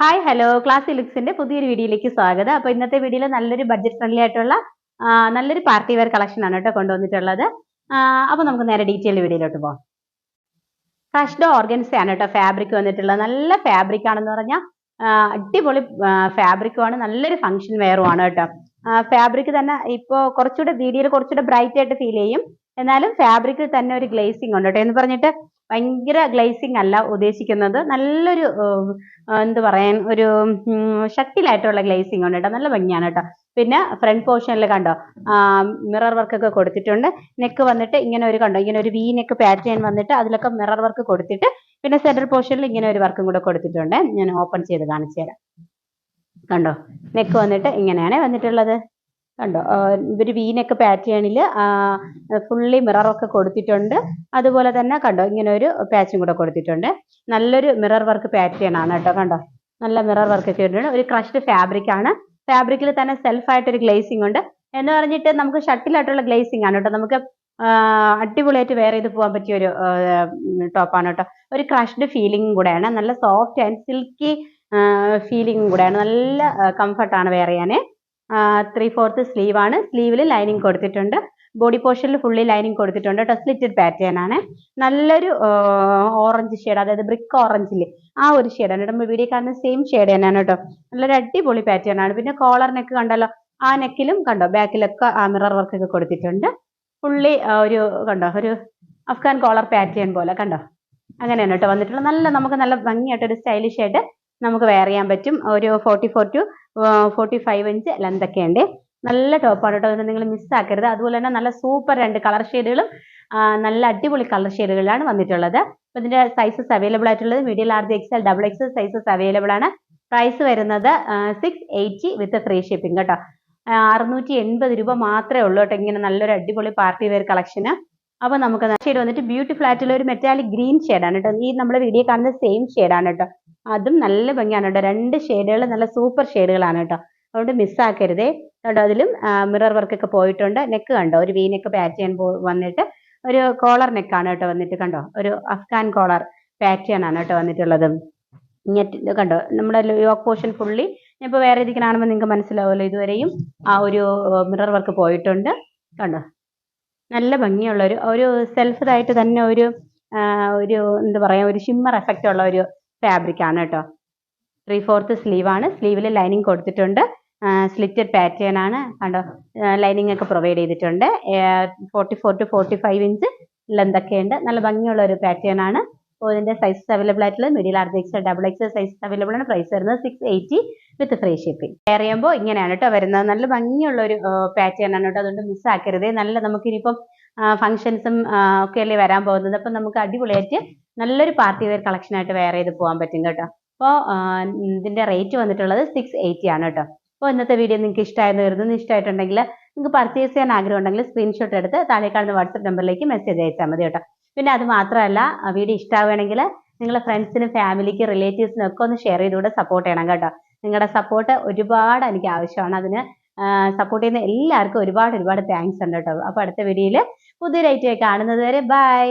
Hi hello class ലുക്സിന്റെ പുതിയൊരു വീഡിയോയിലേക്ക് സ്വാഗതം. അപ്പോൾ ഇന്നത്തെ വീഡിയോയിൽ നല്ലൊരു ബഡ്ജറ്റ് ഫ്രണ്ട്ലി ആയിട്ടുള്ള നല്ലൊരു പാർട്ടി വെയർ കളക്ഷൻ ആണ് കേട്ടോ കൊണ്ടുവന്നിട്ടുള്ളത്. അപ്പോൾ നമുക്ക് നേരെ ഡീറ്റെയിൽ വീഡിയോയിലോട്ട് പോകാം കഷ്ഡ് ഓർഗൻസ് ആണ് കേട്ടോ ഫാബ്രിക് വന്നിട്ടുള്ളത്. നല്ല ഫാബ്രിക് ആണെന്ന് പറഞ്ഞാൽ അടിപൊളി ഫാബ്രിക്കും ആണ്. നല്ലൊരു ഫംഗ്ഷൻ വെയറും ആണ് കേട്ടോ. ഫാബ്രിക് തന്നെ ഇപ്പോൾ കുറച്ചുകൂടെ വീഡിയോയിൽ കുറച്ചുകൂടെ ബ്രൈറ്റ് ആയിട്ട് ഫീൽ ചെയ്യും. എന്നാലും ഫാബ്രിക്കിൽ തന്നെ ഒരു ഗ്ലേസിംഗ് ഉണ്ട് കേട്ടോ. എന്ന് പറഞ്ഞിട്ട് ഭയങ്കര ഗ്ലേസിംഗ് അല്ല ഉദ്ദേശിക്കുന്നത്. നല്ലൊരു എന്ത് പറയാൻ ഒരു ഉം, ശക്തിയിലായിട്ടുള്ള ഗ്ലേസിംഗ് ഉണ്ട് കേട്ടോ. നല്ല ഭംഗിയാണ് കേട്ടോ. പിന്നെ ഫ്രണ്ട് പോർഷനിൽ കണ്ടോ? മിറർ വർക്ക് ഒക്കെ കൊടുത്തിട്ടുണ്ട്. നെക്ക് വന്നിട്ട് ഇങ്ങനെ ഒരു കണ്ടോ? ഇങ്ങനെ ഒരു വി നെക്ക് പാറ്റേൺ വന്നിട്ട് അതിലൊക്കെ മിറർ വർക്ക് കൊടുത്തിട്ട് പിന്നെ സെന്റർ പോർഷനിൽ ഇങ്ങനെ ഒരു വർക്കും കൂടെ കൊടുത്തിട്ടുണ്ട്. ഞാൻ ഓപ്പൺ ചെയ്ത് കാണിച്ചു തരാം. കണ്ടോ? നെക്ക് വന്നിട്ട് ഇങ്ങനെയാണ് വന്നിട്ടുള്ളത്. കണ്ടോ? ഇവർ ഒരു വി നെക്ക് പാറ്റേണിൽ ഫുള്ളി മിററൊക്കെ കൊടുത്തിട്ടുണ്ട്. അതുപോലെ തന്നെ കണ്ടോ ഇങ്ങനെ ഒരു പാച്ചും കൂടെ കൊടുത്തിട്ടുണ്ട്. നല്ലൊരു മിറർ വർക്ക് പാറ്റേൺ ആണ് കേട്ടോ കണ്ടോ? നല്ല മിറർ വർക്ക് ഇട്ടിട്ടുണ്ട് ഒരു ക്രഷ്ഡ് ഫാബ്രിക് ആണ്. ഫാബ്രിക്കിൽ തന്നെ സെൽഫ് ആയിട്ട് ഒരു ഗ്ലേസിംഗ് ഉണ്ട്. എന്ന് പറഞ്ഞിട്ട് നമുക്ക് ഷട്ടിലായിട്ടുള്ള ഗ്ലേസിംഗ് ആണ് കേട്ടോ. നമുക്ക് അടിപൊളിയായിട്ട് വേറെ ചെയ്ത് പോകാൻ പറ്റിയ ഒരു ടോപ്പാണ് കേട്ടോ. ഒരു ക്രഷ്ഡ് ഫീലിംഗും കൂടെയാണ്. നല്ല സോഫ്റ്റ് ആൻഡ് സിൽക്കി ഫീലിംഗും കൂടെയാണ്. നല്ല കംഫർട്ടാണ് വേറെ ചെയ്യാൻ ത്രീ ഫോർത്ത് സ്ലീവ് ആണ്. സ്ലീവിൽ ലൈനിങ് കൊടുത്തിട്ടുണ്ട്. ബോഡി പോർഷനിൽ ഫുള്ളി ലൈനിങ് കൊടുത്തിട്ടുണ്ട് കേട്ടോ സ്ലിറ്റഡ് പാറ്റേൺ ആണ്. നല്ലൊരു ഓറഞ്ച് ഷെയ്ഡ് അതായത് ബ്രിക്ക് ഓറഞ്ചിൽ ആ ഒരു ഷെയ്ഡാണ് കേട്ടോ വീഡിയോ കാണുന്ന സെയിം ഷെയ്ഡ് തന്നെയാണ് കേട്ടോ നല്ലൊരു അടിപൊളി പാറ്റേൺ ആണ്. പിന്നെ കോളർ നെക്ക് കണ്ടല്ലോ? ആ നെക്കിലും കണ്ടോ? ബാക്കിലൊക്കെ ആ മിറർ വർക്ക് ഒക്കെ കൊടുത്തിട്ടുണ്ട്. ഫുള്ളി ഒരു കണ്ടോ? ഒരു അഫ്ഗാൻ കോളർ പാറ്റേൺ പോലെ കണ്ടോ? അങ്ങനെയാണ് കേട്ടോ വന്നിട്ടുള്ള നല്ല നമുക്ക് നല്ല ഭംഗിയായിട്ട് ഒരു സ്റ്റൈലിഷ് ആയിട്ട് നമുക്ക് വെയർ ചെയ്യാൻ പറ്റും. ഒരു forty four to forty five inch length ഒക്കെ ഉണ്ട് നല്ല ടോപ്പാണ് കേട്ടോ. അതുകൊണ്ട് നിങ്ങൾ മിസ്സാക്കരുത് അതുപോലെ തന്നെ നല്ല സൂപ്പർ രണ്ട് കളർ ഷെയ്ഡുകളും നല്ല അടിപൊളി കളർ ഷെയ്ഡുകളിലാണ് വന്നിട്ടുള്ളത്. അപ്പോൾ ഇതിന്റെ സൈസസ് അവൈലബിൾ ആയിട്ടുള്ളത് medium large XL double XL sizes available ആണ്. പ്രൈസ് വരുന്നത് six eighty with free shipping കേട്ടോ. അറുന്നൂറ്റി എൺപത് രൂപ മാത്രമേ ഉള്ളൂ കേട്ടോ ഇങ്ങനെ നല്ലൊരു അടിപൊളി പാർട്ടി വെയർ കളക്ഷന് അപ്പോൾ നമുക്ക് ഷെയ്ഡ് വന്നിട്ട് ബ്യൂട്ടിഫുൾ ആയിട്ടുള്ള ഒരു മെറ്റാലിക് ഗ്രീൻ ഷെയ്ഡാണ് കേട്ടോ. ഈ നമ്മുടെ വീഡിയോ കാണുന്ന സെയിം ഷെയ്ഡാണ് കേട്ടോ. അതും നല്ല ഭംഗിയാണ് കേട്ടോ. രണ്ട് ഷെയ്ഡുകൾ നല്ല സൂപ്പർ ഷെയ്ഡുകളാണ് കേട്ടോ. അതുകൊണ്ട് മിസ്സാക്കരുതേ കേട്ടോ അതിലും മിറർ വർക്ക് ഒക്കെ പോയിട്ടുണ്ട്. നെക്ക് കണ്ടോ ഒരു വീനൊക്കെ നെക്ക് പാറ്റേൺ വന്നിട്ട്. ഒരു കോളർ നെക്കാണ് കേട്ടോ വന്നിട്ട് കണ്ടോ? ഒരു അഫ്ഗാൻ കോളർ പാറ്റേൺ ആണ് കേട്ടോ വന്നിട്ടുള്ളത്. ഇങ്ങനെ കണ്ടോ നമ്മുടെ യോക്ക് പോർഷൻ ഫുള്ളി ഇപ്പോൾ വേറെ രീതിക്ക് കാണുമ്പോൾ നിങ്ങൾക്ക് മനസ്സിലാവുമല്ലോ ഇതുവരെയും ആ ഒരു മിറർ വർക്ക് പോയിട്ടുണ്ട്. കണ്ടോ? നല്ല ഭംഗിയുള്ള ഒരു ഒരു ഇതായിട്ട് തന്നെ ഒരു ഒരു എന്താ പറയുക ഒരു ഷിമ്മർ എഫക്റ്റ് ഉള്ള ഒരു ഫാബ്രിക് ആണ് കേട്ടോ. ത്രീ ഫോർത്ത് സ്ലീവ് ആണ്. സ്ലീവിൽ ലൈനിങ് കൊടുത്തിട്ടുണ്ട്. സ്ലിറ്റഡ് പാറ്റേൺ ആണ്. കണ്ടോ? ലൈനിങ് ഒക്കെ പ്രൊവൈഡ് ചെയ്തിട്ടുണ്ട്. Forty four to forty five inch length ഒക്കെ ഉണ്ട്. നല്ല ഭംഗിയുള്ള ഒരു പാറ്റേൺ ആണ്. അപ്പോൾ സൈസ് സൈസസ് അവൈലബിൾ ആയിട്ടുള്ളത് medium large X double X size available ആണ്. പ്രൈസ് വരുന്നത് six eighty with free shipping share ചെയ്യുമ്പോൾ ഇങ്ങനെയാണ് കേട്ടോ വരുന്നത്. നല്ല ഭംഗിയുള്ള ഒരു പാറ്റേൺ ആണ് കേട്ടോ അതുകൊണ്ട് മിസ് ആക്കരുത്. നല്ല നമുക്ക് ഇനിയിപ്പം ഫംഗ്ഷൻസും ഒക്കെ അല്ലേ വരാൻ പോകുന്നത്. അപ്പം നമുക്ക് അടിപൊളിയായിട്ട് നല്ലൊരു പാർട്ടി വെയർ കളക്ഷൻ ആയിട്ട് വെയർ ചെയ്ത് പോകാൻ പറ്റും കേട്ടോ അപ്പോൾ ഇതിന്റെ റേറ്റ് വന്നിട്ടുള്ളത് സിക്സ് എയ്റ്റി ആണ് കേട്ടോ അപ്പോൾ ഇന്നത്തെ വീഡിയോ നിങ്ങൾക്ക് ഇഷ്ടമായെന്ന് വരുന്നത് ഇഷ്ടമായിട്ടുണ്ടെങ്കിൽ നിങ്ങൾക്ക് പർച്ചേസ് ചെയ്യാൻ ആഗ്രഹം ഉണ്ടെങ്കിൽ സ്ക്രീൻഷോട്ട് എടുത്ത് താഴെ കാണുന്ന വാട്സപ്പ് നമ്പറിലേക്ക് മെസ്സേജ് അയച്ചാൽ മതി കേട്ടോ പിന്നെ അത് മാത്രമല്ല വീഡിയോ ഇഷ്ടമാവുകയാണെങ്കിൽ നിങ്ങളുടെ ഫ്രണ്ട്സിനും ഫാമിലിക്ക് റിലേറ്റീവ്സിനും ഒക്കെ ഒന്ന് ഷെയർ ചെയ്തുകൂടെ സപ്പോർട്ട് ചെയ്യണം കേട്ടോ. നിങ്ങളുടെ സപ്പോർട്ട് ഒരുപാട് എനിക്ക് ആവശ്യമാണ്. അതിന് സപ്പോർട്ട് ചെയ്യുന്ന എല്ലാവർക്കും ഒരുപാട് ഒരുപാട് താങ്ക്സ് ഉണ്ട് കേട്ടോ. അപ്പോൾ അടുത്ത വീഡിയോയിൽ പുതിയൊരു ഐറ്റം കാണുന്നത് വരെ ബൈ